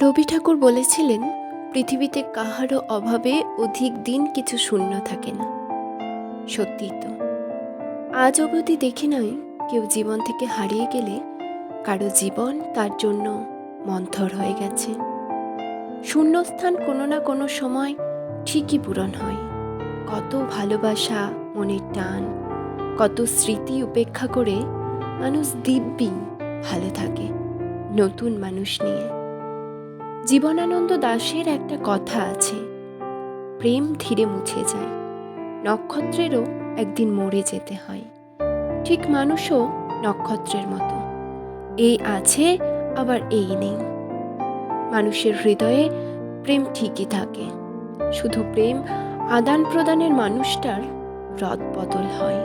রবি ঠাকুর বলেছিলেন, পৃথিবীতে কাহারও অভাবে অধিক দিন কিছু শূন্য থাকে না। সত্যি তো। আজ অবধি দেখি নাই কেউ জীবন থেকে হারিয়ে গেলে কারও জীবন তার জন্য মন্থর হয়ে গেছে। শূন্যস্থান কোনো না কোনো সময় ঠিকই পূরণ হয়। কত ভালোবাসা মনের টান, কত স্মৃতি উপেক্ষা করে মানুষ দিব্যি ভালো থাকে নতুন মানুষ নিয়ে। জীবনানন্দ দাশের একটা কথা আছে। প্রেম ধীরে মুছে যায়। নক্ষত্রেরও একদিন মরে যেতে হয়। ঠিক মানুষও নক্ষত্রের মতো। এই আছে, আবার এই নেই। মানুষের হৃদয়ে প্রেম ঠিকই থাকে। শুধু প্রেম আদান প্রদানের মানুষটার রদ বদল হয়।